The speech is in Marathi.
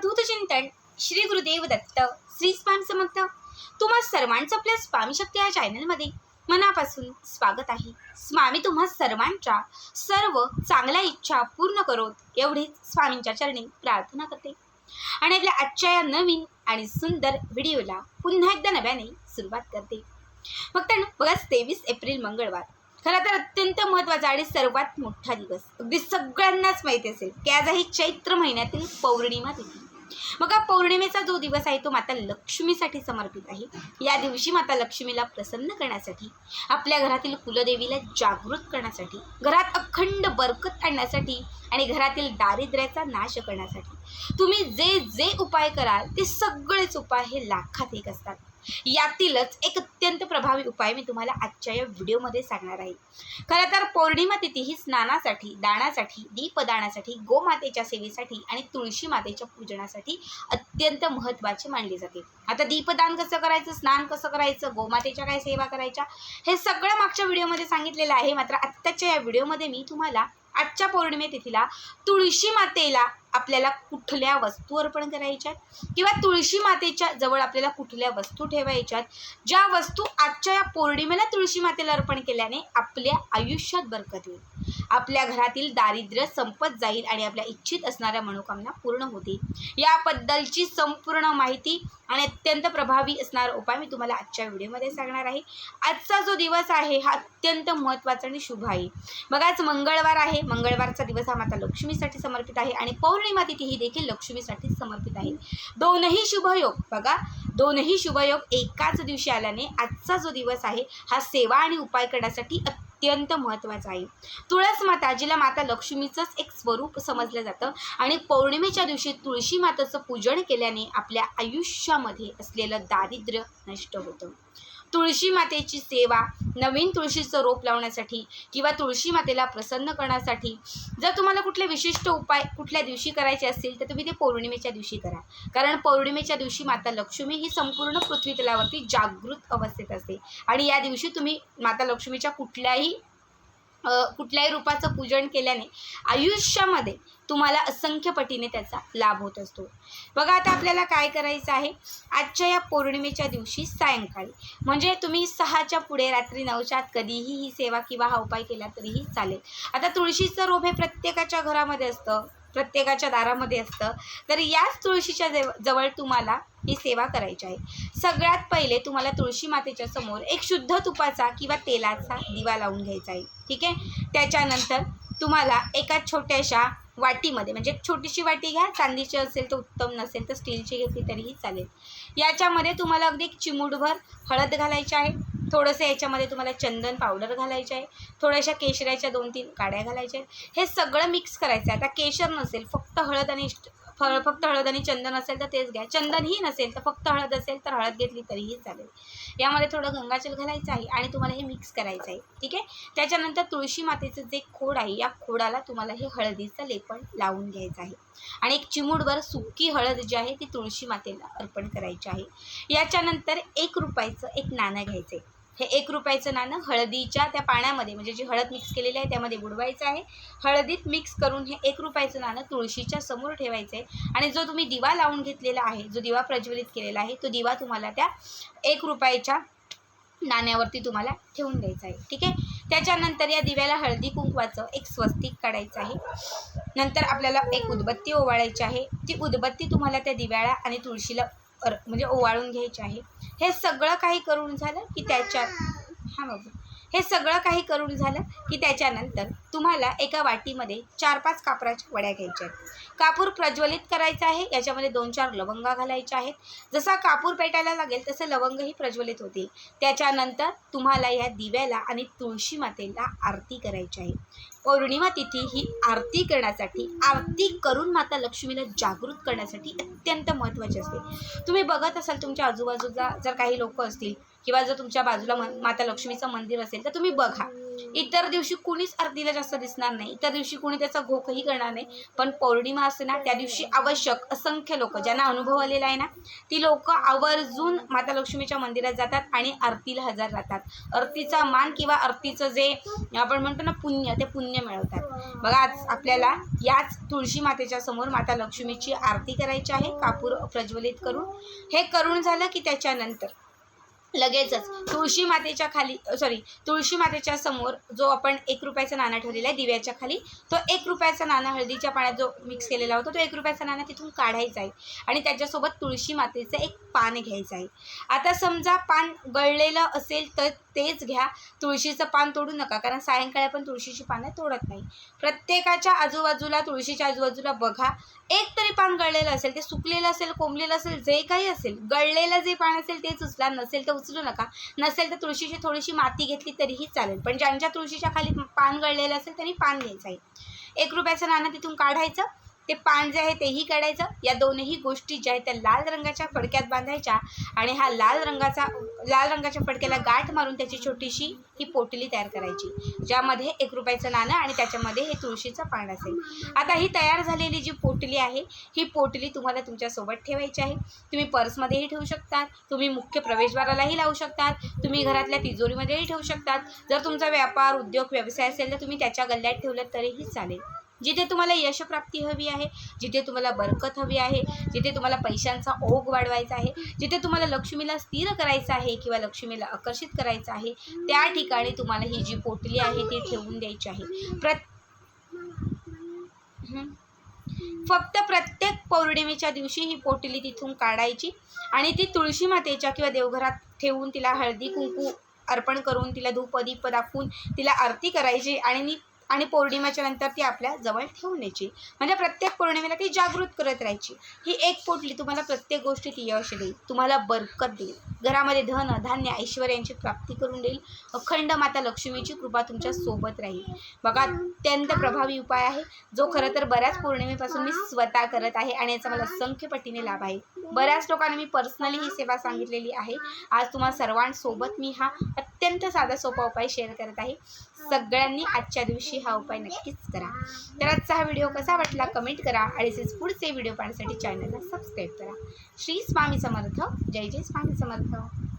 अवधूत चिंतन श्री गुरुदेव दत्त श्री स्वामी समर्थ. तुम्हा सर्वांचं आपल्या स्वामी शक्ती या चॅनलमध्ये मनापासून स्वागत आहे. स्वामी तुम्हा सर्वांच्या सर्व चांगल्या इच्छा पूर्ण करोत एवढीच स्वामींच्या चरणी प्रार्थना करते. आणि आपल्या आजच्या या नवीन आणि सुंदर व्हिडिओला पुन्हा एकदा नव्याने सुरुवात करते. मग तर बघा तेवीस एप्रिल मंगळवार. खरं तर अत्यंत महत्त्वाचा आणि सर्वात मोठा दिवस. अगदी सगळ्यांनाच माहिती असेल की आज आहे चैत्र महिन्यातील पौर्णिमा तिथी. मग हा पौर्णिमेचा जो दिवस आहे तो माता लक्ष्मीसाठी समर्पित आहे. या दिवशी माता लक्ष्मीला प्रसन्न करण्यासाठी आपल्या घरातील कुलदेवीला जागृत करण्यासाठी घरात अखंड बरकत आणण्यासाठी आणि घरातील दारिद्र्याचा नाश करण्यासाठी तुम्ही जे जे उपाय कराल ते सगळेच उपाय हे लाखात एक असतात. यातीलच एक अत्यंत प्रभावी उपाय मी तुम्हाला आजच्या या व्हिडिओमध्ये सांगणार आहे. खरं तर पौर्णिमा तिथी ही स्नानासाठी दानासाठी दीपदानासाठी गोमातेच्या सेवेसाठी आणि तुळशी मातेच्या पूजनासाठी अत्यंत महत्त्वाची मानले जाते. आता दीपदान कसं करायचं स्नान कसं करायचं गोमातेच्या काय सेवा करायच्या हे सगळं मागच्या व्हिडिओमध्ये सांगितलेलं आहे. मात्र आत्ताच्या या व्हिडिओमध्ये मी तुम्हाला आजच्या पौर्णिमे तिथीला तुळशी मातेला आपल्याला कुठल्या वस्तू अर्पण करायच्यात? किंवा तुळशी मातेच्या जवळ आपल्याला कुठल्या वस्तू ठेवायच्यात? ज्या वस्तू आजच्या या पौर्णिमेला तुळशी मातेला अर्पण केल्याने आपल्या आयुष्यात बरकत येईल. आपल्या घरातील दारिद्र्य संपत जाईल आणि आपल्या इच्छित असणाऱ्या मनोकामना पूर्ण होतील. याबद्दलची संपूर्ण माहिती आणि अत्यंत प्रभावी असणारा उपाय मी तुम्हाला आजच्या व्हिडिओमध्ये सांगणार आहे. आजचा जो दिवस आहे हा अत्यंत महत्त्वाचा आणि शुभ आहे. बघाच मंगळवार आहे. मंगळवारचा दिवस हा माता लक्ष्मीसाठी समर्पित आहे आणि पौर्णिमा तिथी ही देखील लक्ष्मीसाठी समर्पित आहे. दोनही शुभयोग बघा. दोनही शुभयोग एकाच दिवशी आल्याने आजचा जो दिवस आहे हा सेवा आणि उपाय करण्यासाठी अत्यंत महत्त्वाचा आहे. तुळस माता जिला माता लक्ष्मीचंच एक स्वरूप समजलं जातं आणि पौर्णिमेच्या दिवशी तुळशी मातेचं पूजन केल्याने आपल्या आयुष्यामध्ये असलेलं दारिद्र्य नष्ट होतं. तुळशी मातेची सेवा नवीन तुळशीचं रोप लावण्यासाठी किंवा तुळशी मातेला प्रसन्न करण्यासाठी जर तुम्हाला कुठले विशिष्ट उपाय कुठल्या दिवशी करायचे असतील तर तुम्ही ते पौर्णिमेच्या दिवशी करा. कारण पौर्णिमेच्या दिवशी माता लक्ष्मी ही संपूर्ण पृथ्वी तलावरती जागृत अवस्थेत असते. आणि या दिवशी तुम्ही माता लक्ष्मीच्या कुठल्याही कुठल्याही रूपाचं पूजन केल्याने आयुष्यामध्ये तुम्हाला असंख्य पटीने त्याचा लाभ होत असतो. बघा आता आपल्याला काय करायचं आहे? आजच्या या पौर्णिमेच्या दिवशी सायंकाळी. म्हणजे तुम्ही सहाच्या पुढे रात्री नऊच्यात कधीही ही सेवा किंवा हा उपाय केला तरीही चालेल. आता तुळशीचं रोप हे प्रत्येकाच्या घरामध्ये असतं. प्रत्येकाच्या दारामध्ये असतं. तर याच तुळशीच्या जव जवळ तुम्हाला ही सेवा करायची आहे. सगळ्यात पहिले तुम्हाला तुळशी मातेच्या समोर एक शुद्ध तुपाचा किंवा तेलाचा दिवा लावून घ्यायचा आहे. ठीक आहे? त्याच्यानंतर तुम्हाला एका छोट्याशा वाटीमध्ये म्हणजे छोटीशी वाटी घ्या चांदीची असेल तर उत्तम नसेल तर स्टीलची घेतली तरीही चालेल. याच्यामध्ये तुम्हाला अगदी एक चिमूटभर हळद घालायची आहे. थोडंसं याच्यामध्ये तुम्हाला चंदन पावडर घालायचं आहे थोड्याशा केशराच्या दोन तीन काड्या घालायच्या आहेत. हे सगळं मिक्स करायचं आहे. आता केशर नसेल फक्त हळद आणि फळ फक्त हळद आणि चंदन असेल तर तेच घ्या. चंदनही नसेल तर फक्त हळद असेल तर हळद घेतली तरीही चालेल. यामध्ये थोडं गंगाजल घालायचं आहे आणि तुम्हाला हे मिक्स करायचं आहे. ठीक आहे? त्याच्यानंतर तुळशी मातेचं जे खोड आहे या खोडाला तुम्हाला हे हळदीचं लेपण लावून घ्यायचं आहे. आणि एक चिमूटभर सुकी हळद जी आहे ती तुळशी मातेला अर्पण करायची आहे. याच्यानंतर एक रुपयाचं एक नाणं घ्यायचं आहे. हे एक रुपयाचं नाणं हळदीच्या त्या पाण्यामध्ये म्हणजे जी हळद मिक्स केलेली आहे त्यामध्ये बुडवायचं आहे. हळदीत मिक्स करून हे एक रुपयाचं नाणं तुळशीच्या समोर ठेवायचं आहे. आणि जो तुम्ही दिवा लावून घेतलेला आहे जो दिवा प्रज्वलित केलेला आहे तो दिवा तुम्हाला त्या एक रुपयाच्या नाण्यावरती तुम्हाला ठेवून द्यायचं आहे. ठीक आहे? त्याच्यानंतर या दिव्याला हळदी कुंकवाचं एक स्वस्तिक काढायचं आहे. नंतर आपल्याला एक उदबत्ती ओवाळायची आहे. ती उदबत्ती तुम्हाला त्या दिव्याला आणि तुळशीला अर म्हणजे ओवाळून घ्यायचे आहे. हे सगळं काही करून झालं की त्याच्यात हां बाबू हे सगळं काही करून झालं की त्याच्यानंतर तुम्हाला एका वाटीमध्ये चार पाच कापराच्या वड्या घ्यायच्या आहेत. कापूर प्रज्वलित करायचा आहे याच्यामध्ये दोन चार लवंगा घालायच्या आहेत. जसा कापूर पेटायला लागेल तसे लवंगही प्रज्वलित होतील. त्याच्यानंतर तुम्हाला या दिव्याला आणि तुळशी मातेला आरती करायची आहे. पौर्णिमा तिथी ही आरती करण्यासाठी आरती करून माता लक्ष्मीला जागृत करण्यासाठी अत्यंत महत्त्वाची असते. तुम्ही बघत असाल तुमच्या आजूबाजूला जर काही लोक असतील किंवा जर तुमच्या बाजूला म माता लक्ष्मीचं मंदिर असेल तर तुम्ही बघा. इतर दिवशी कुणीच आरतीला जास्त दिसणार नाही. इतर दिवशी कुणी त्याचा घोकही करणार नाही. पण पौर्णिमा असते ना त्या दिवशी आवश्यक असंख्य लोक ज्यांना अनुभव आलेला आहे ना ती लोक आवर्जून माता लक्ष्मीच्या मंदिरात जातात आणि आरतीला हजर राहतात. आरतीचा मान किंवा आरतीचं जे आपण म्हणतो ना पुण्य ते पुण्य मिळवतात. बघा आज आपल्याला याच तुळशी मातेच्या समोर माता लक्ष्मीची आरती करायची आहे कापूर प्रज्वलित करून. हे करून झालं की त्याच्यानंतर? लगेचच. तुळशी मातेच्या खाली सॉरी तुळशी मातेच्या समोर जो आपण एक रुपयाचा नाणं ठेवलेला आहे दिव्याच्या खाली तो एक रुपयाचा नाणं हळदीच्या पाण्यात जो मिक्स केलेला होता तो एक रुपयाचा नाणं तिथून काढायचा आहे. आणि त्याच्यासोबत तुळशी मातेचं एक पान घ्यायचं आहे. आता समजा पान गळलेलं असेल तर तेच घ्या. तुळशीचं पान तोडू नका कारण सायंकाळी आपण तुळशीची पानं तोडत नाही. प्रत्येकाच्या आजूबाजूला तुळशीच्या आजूबाजूला बघा. एक तरी पान गळलेलं असेल ते सुकलेलं असेल कोंबलेलं असेल जे काही असेल गळलेलं जे पान असेल तेच उचला नसेल तर उचलू नका. नसेल तर तुळशीची थोडीशी माती घेतली तरीही चालेल. पण ज्यांच्या तुळशीच्या खाली पान गळलेलं असेल त्यांनी पान घ्यायचं आहे. एक रुपयाचं नाणं तिथून काढायचं. ते पान जे आहे तेही काढायचं या दोनही गोष्टी ज्या आहेत त्या लाल रंगाच्या फडक्यात बांधायच्या आणि हा लाल रंगाचा लाल रंगाच्या फडक्याला गाठ मारून त्याची छोटीशी ही पोटली तयार करायची. ज्यामध्ये एक रुपयाचं नाणं आणि त्याच्यामध्ये हे तुळशीचं पान असेल. आता ही तयार झालेली जी पोटली आहे ही पोटली तुम्हाला तुमच्यासोबत ठेवायची आहे. तुम्ही पर्समध्येही ठेवू शकतात तुम्ही मुख्य प्रवेशद्वारालाही लावू शकतात तुम्ही घरातल्या तिजोरीमध्येही ठेवू शकतात. जर तुमचा व्यापार उद्योग व्यवसाय असेल तर तुम्ही त्याच्या गल्ल्यात ठेवलं तरीही चालेल. जिथे तुम्हाला यशप्राप्ती हवी आहे जिथे तुम्हाला बरकत हवी आहे जिथे तुम्हाला पैशांचा ओघ वाढवायचा आहे जिथे तुम्हाला लक्ष्मीला स्थिर करायचं आहे किंवा लक्ष्मीला आकर्षित करायचं आहे त्या ठिकाणी तुम्हाला ही जी पोटली आहे ती ठेवून द्यायची आहे. प्रत फक्त प्रत्येक पौर्णिमेच्या दिवशी ही पोटली तिथून काढायची आणि ती तुळशी मातेच्या किंवा देवघरात ठेवून तिला हळदी कुंकू अर्पण करून तिला धूप दीप दाखवून तिला आरती करायची आणि नी- आणि पौर्णिमेच्या नंतर ती आपल्या जवळ ठेवून यायची म्हणजे प्रत्येक पौर्णिमेला ती जागृत करत राहायची. ही एक पोटली तुम्हाला प्रत्येक गोष्टीत यश देईल. तुम्हाला बरकत देईल. घरामध्ये धन धान्य ऐश्वर्यांची प्राप्ती करून देईल. अखंड माता लक्ष्मीची कृपा तुमच्यासोबत राहील. बघा अत्यंत प्रभावी उपाय आहे. जो खरं तर बऱ्याच पौर्णिमेपासून मी स्वतः करत आहे आणि याचा मला असंख्य पटीने लाभ आहे. बऱ्याच लोकांना मी पर्सनली ही सेवा सांगितलेली आहे. आज तुम्हा सर्वांसोबत मी हा अत्यंत साधा सोपा उपाय शेअर करत आहे. सगळ्यांनी आजच्या दिवशी हा उपाय नक्कीच करा. तर आजचा हा व्हिडिओ कसा वाटला कमेंट करा आणि पुढचे व्हिडिओ पाहण्यासाठी चॅनलला सबस्क्राईब करा. श्री स्वामी समर्थ. जय जय स्वामी समर्थ. So.